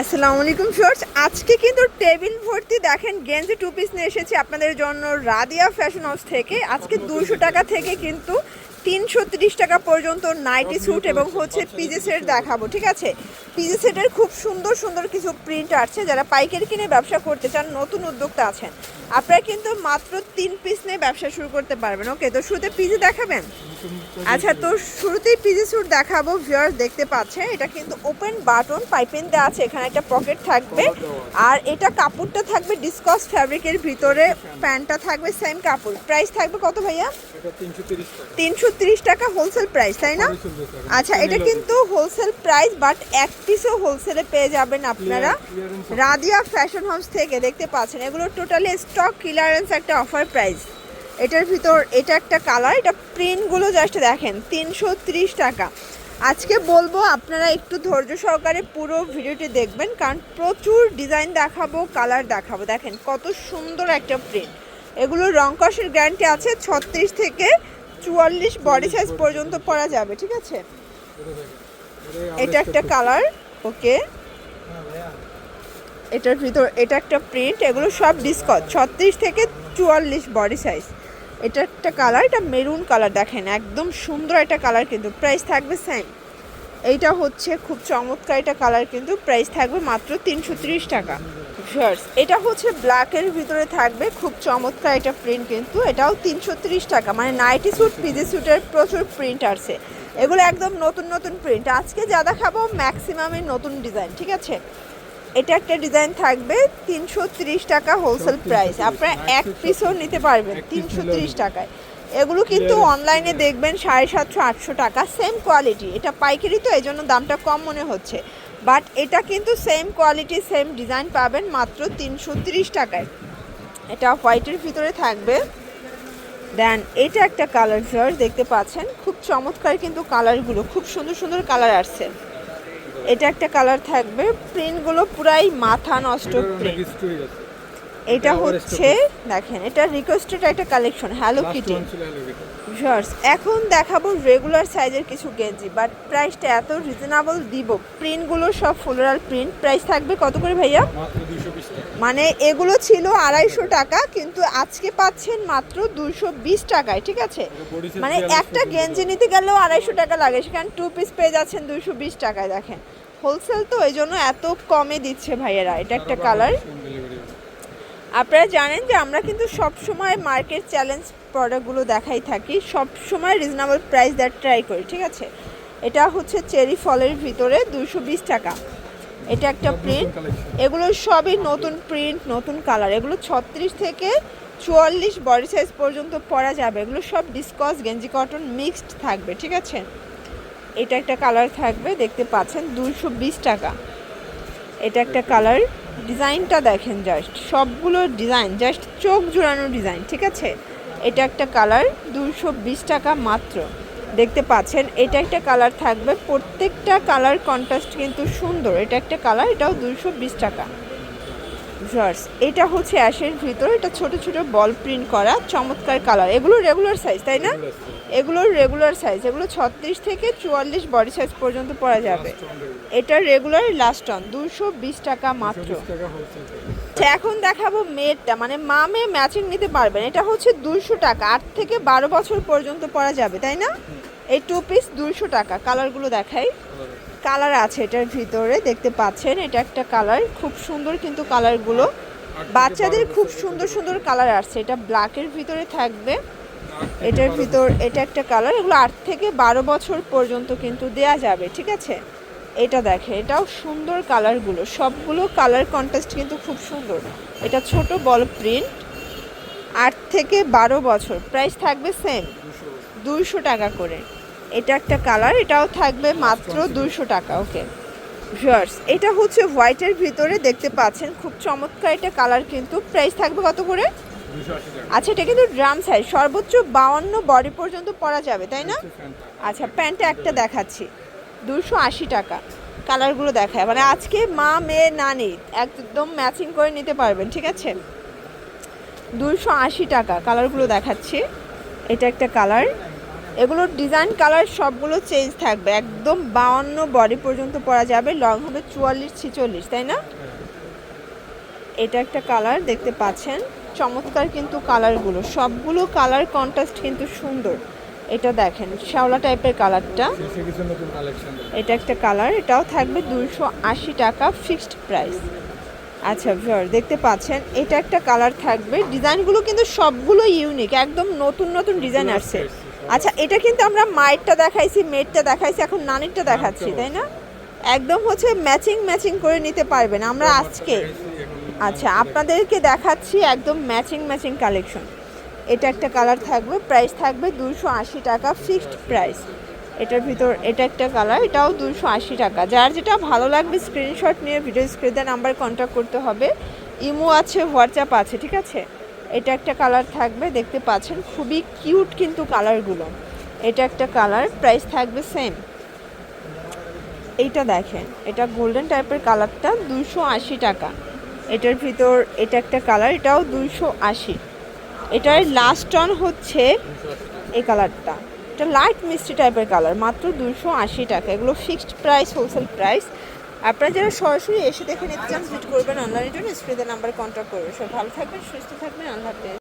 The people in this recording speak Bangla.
আসসালামু আলাইকুম শর্টস আজকে কিন্তু টেবিল ভর্তি দেখেন, গেঞ্জি টু পিস নিয়ে এসেছি আপনাদের জন্য রাদিয়া ফ্যাশন হাউস থেকে। আজকে দুশো টাকা থেকে কিন্তু তিনশো টাকা পর্যন্ত নাইটি স্যুট এবং হচ্ছে পিজি সেট দেখাবো, ঠিক আছে? পিজি সেটের খুব সুন্দর সুন্দর কিছু প্রিন্ট আছে যারা পাইকারি কিনে ব্যবসা করতে চান, নতুন উদ্যোক্তা আছেন, আপনারা কিন্তু মাত্র তিন পিস নিয়ে ব্যবসা শুরু করতে পারবেন। ওকে তো শুরুতে পিজি দেখাবেন? আচ্ছা তো শুরুতেই পিজি স্যুট দেখাবো ভিউয়ার্স দেখতে পাচ্ছে এটা কিন্তু ওপেন বাটন পাইপেন দেওয়া আছে এখানে একটা পকেট থাকবে। আর এটা কাপড়টা থাকবে ডিসকস ফ্যাব্রিকের ভিতরে প্যান্টটা থাকবে সেম কাপড়। প্রাইস থাকবে কত ভাইয়া? এটা তিনশো তিরিশ টাকা। হোলসেল প্রাইস তাই না? আচ্ছা। এটা কিন্তু হোলসেল প্রাইস বাট এক পিসও হোলসেলে পেয়ে যাবেন আপনারা। রাদিয়া ফ্যাশন হাউস থেকে দেখতে পাচ্ছেন এগুলো টোটালি স্টক ক্লিয়ারেন্স একটা অফার প্রাইস এটার ভিতর, এটা একটা কালার এটা প্রিন্টগুলো জাস্ট দেখেন, তিনশো ত্রিশ টাকা। আজকে বলব আপনারা একটু ধৈর্য সহকারে পুরো ভিডিওটি দেখবেন, কারণ প্রচুর ডিজাইন দেখাবো কালার দেখাবো। দেখেন, কত সুন্দর একটা প্রিন্ট এগুলো রং কষের গ্যারান্টি আছে, ছত্রিশ থেকে চুয়াল্লিশ বডি সাইজ পর্যন্ত পরা যাবে, ঠিক আছে? এটা একটা কালার ওকে এটার ভিতর, এটা একটা প্রিন্ট এগুলো সব ডিসকাউন্ট ছত্রিশ থেকে চুয়াল্লিশ বডি সাইজ এটা একটা কালার এটা মেরুন কালার দেখেন, একদম সুন্দর একটা কালার কিন্তু প্রাইস থাকবে সেম এইটা হচ্ছে খুব চমৎকার একটা কালার কিন্তু প্রাইস থাকবে মাত্র তিনশো ত্রিশ টাকা। শার্টস এটা হচ্ছে ব্ল্যাকের ভিতরে থাকবে, খুব চমৎকার একটা প্রিন্ট কিন্তু, এটাও তিনশো ত্রিশ টাকা মানে নাইটি স্যুট পিজি স্যুটের প্রচুর প্রিন্ট আছে। এগুলো একদম নতুন নতুন প্রিন্ট আজকে যা দেখাবো ম্যাক্সিমামই নতুন ডিজাইন ঠিক আছে? এটা একটা ডিজাইন থাকবে তিনশো ত্রিশ টাকা হোলসেল প্রাইস। আপনারা এক পিসও নিতে পারবেন তিনশো টাকায়। এগুলো কিন্তু অনলাইনে দেখবেন সাড়ে সাতশো আটশো টাকা সেম কোয়ালিটি এটা পাইকারি তো এই জন্য দামটা কম মনে হচ্ছে। বাট এটা কিন্তু সেম কোয়ালিটি সেম ডিজাইন পাবেন মাত্র তিনশো ত্রিশ টাকায়। এটা হোয়াইটের ভিতরে থাকবে। দেন এটা একটা কালার ফিয়ার দেখতে পাচ্ছেন? খুব চমৎকার কিন্তু কালারগুলো খুব সুন্দর সুন্দর কালার আসছে। এটা একটা কালার থাকবে। প্রিন্টগুলো পুরাই মাথা নষ্ট প্রিন্ট এটা হচ্ছে দেখেন এটা রিকোয়েস্টেড একটা কালেকশন হ্যালো কিটি ভিউয়ার্স এখন দেখাবো রেগুলার সাইজের কিছু গেঞ্জি বাট প্রাইসটা এত রিজনেবল দিব। প্রিন্টগুলো সব ফ্লোরাল প্রিন্ট প্রাইস থাকবে কত করে ভাইয়া? মাত্র মানে এগুলো ছিল আড়াইশো টাকা কিন্তু আজকে পাচ্ছেন মাত্র দুশো বিশ টাকায় ঠিক আছে? মানে একটা গেঞ্জি নিতে গেলেও আড়াইশো টাকা লাগে সেখানে টু পিস পেয়ে যাচ্ছেন দুশো বিশ টাকায় দেখেন। হোলসেল তো এই জন্য এত কমে দিচ্ছে ভাইয়েরা এটা একটা কালার আপনারা জানেন যে আমরা কিন্তু সব সময় মার্কেট চ্যালেঞ্জ প্রোডাক্টগুলো দেখাই থাকি সব সময় রিজনেবল প্রাইস দেওয়ার ট্রাই করি ঠিক আছে? এটা হচ্ছে চেরি ফলের ভিতরে দুশো বিশ টাকা। এটা একটা প্রিন্ট এগুলো সবই নতুন প্রিন্ট নতুন কালার এগুলো ছত্রিশ থেকে চুয়াল্লিশ বডি সাইজ পর্যন্ত পরা যাবে। এগুলো সব ডিসকস গেঞ্জি কটন মিক্সড থাকবে, ঠিক আছে? এটা একটা কালার থাকবে, দেখতে পাচ্ছেন দুশো বিশ টাকা। এটা একটা কালার ডিজাইনটা দেখেন জাস্ট সবগুলো ডিজাইন জাস্ট চোখ জোড়ানো ডিজাইন ঠিক আছে? এটা একটা কালার দুশো টাকা মাত্র। দেখতে পাচ্ছেন এটা একটা কালার থাকবে। প্রত্যেকটা কালার কন্ট্রাস্ট কিন্তু সুন্দর। এটা একটা কালার এটাও দুশো বিশ টাকা। জার্স এটা হচ্ছে অ্যাশের ভিতর এটা ছোট ছোট বল প্রিন্ট করা চমৎকার কালার। এগুলো রেগুলার সাইজ তাই না? এগুলোর রেগুলার সাইজ এগুলো ছত্রিশ থেকে চুয়াল্লিশ বডি সাইজ পর্যন্ত পরা যাবে। এটা রেগুলার লাস্ট অন দুশো বিশ টাকা মাত্র। আচ্ছা, এখন দেখাবো মেয়েরটা মানে মা মেয়ে ম্যাচিং নিতে পারবেন। এটা হচ্ছে দুশো টাকা আট থেকে বারো বছর পর্যন্ত পরা যাবে তাই না? এই টু পিস দুশো টাকা। কালারগুলো দেখাই। কালার আছে এটার ভিতরে দেখতে পাচ্ছেন এটা একটা কালার খুব সুন্দর কিন্তু কালারগুলো বাচ্চাদের খুব সুন্দর সুন্দর কালার আসছে। এটা ব্ল্যাকের ভিতরে থাকবে। এটার ভিতর এটা একটা কালার এগুলো আট থেকে বারো বছর পর্যন্ত কিন্তু দেয়া যাবে ঠিক আছে? এটা দেখে এটাও সুন্দর কালারগুলো সবগুলো কালার কন্ট্রাস্ট কিন্তু খুব সুন্দর। এটা ছোট বল প্রিন্ট আট থেকে বারো বছর। প্রাইস থাকবে সেম দুইশো টাকা করে। এটা একটা কালার এটাও থাকবে মাত্র দুশো টাকা ওকে ভিউয়ার্স এটা হচ্ছে হোয়াইটের ভিতরে দেখতে পাচ্ছেন খুব চমৎকার এটা কালার কিন্তু প্রাইস থাকবে কত করে? আচ্ছা এটা কিন্তু ড্রাম সাইজ সর্বোচ্চ বাউন্ন বডি পর্যন্ত পরা যাবে তাই না? আচ্ছা প্যান্টটা একটা দেখাচ্ছি দুশো আশি টাকা কালারগুলো দেখায় মানে আজকে মা মেয়ে নানি একদম ম্যাচিং করে নিতে পারবেন ঠিক আছে? দুশো আশি টাকা কালারগুলো দেখাচ্ছি এটা একটা কালার। এগুলোর ডিজাইন কালার সবগুলো চেঞ্জ থাকবে। একদম বাউন্ন বডি পর্যন্ত পরা যাবে লং হবে চুয়াল্লিশ ছিচল্লিশ তাই না? এটা একটা কালার দেখতে পাচ্ছেন? চমৎকার কিন্তু কালারগুলো সবগুলো কালার কন্ট্রাস্ট কিন্তু সুন্দর। এটা দেখেন শ্যাওলা টাইপের কালারটা এটা একটা কালার এটাও থাকবে দুশো আশি টাকা ফিক্সড প্রাইস আচ্ছা ভিউয়ার দেখতে পাচ্ছেন? এটা একটা কালার থাকবে। ডিজাইনগুলো কিন্তু সবগুলো ইউনিক একদম নতুন নতুন ডিজাইন আসছে। আচ্ছা এটা কিন্তু আমরা মায়েরটা দেখাইছি মেয়েরটা দেখাইছি এখন নানিরটা দেখাচ্ছি তাই না? একদম হচ্ছে ম্যাচিং ম্যাচিং করে নিতে পারবেন আমরা আজকে আচ্ছা আপনাদেরকে দেখাচ্ছি একদম ম্যাচিং ম্যাচিং কালেকশন। এটা একটা কালার থাকবে প্রাইস থাকবে দুশো আশি টাকা ফিক্সড প্রাইস। এটার ভিতর এটা একটা কালার এটাও দুশো আশি টাকা। যার যেটা ভালো লাগবে স্ক্রিনশট নিয়ে ভিডিও স্ক্রিনে নাম্বার কন্ট্যাক্ট করতে হবে। ইমো আছে হোয়াটসঅ্যাপ আছে ঠিক আছে? এটা একটা কালার থাকবে, দেখতে পাচ্ছেন, খুবই কিউট কিন্তু কালারগুলো এটা একটা কালার প্রাইস থাকবে সেম এইটা দেখেন, এটা গোল্ডেন টাইপের কালারটা দুশো আশি টাকা। এটার ভিতর এটা একটা কালার এটাও দুশো আশি। এটার লাস্ট টন হচ্ছে এই কালারটা এটা লাইট মিষ্টি টাইপের কালার মাত্র দুশো আশি টাকা। এগুলো ফিক্সড প্রাইস হোলসেল প্রাইস আপনারা যারা সরাসরি এসে দেখে নিতে চান ভিজিট করবেন অনলাইনের জন্য। স্ক্রিনের নাম্বার কন্ট্যাক্ট করবেন। সব ভালো থাকবেন, সুস্থ থাকবেন। আল্লাহ হাফেজ।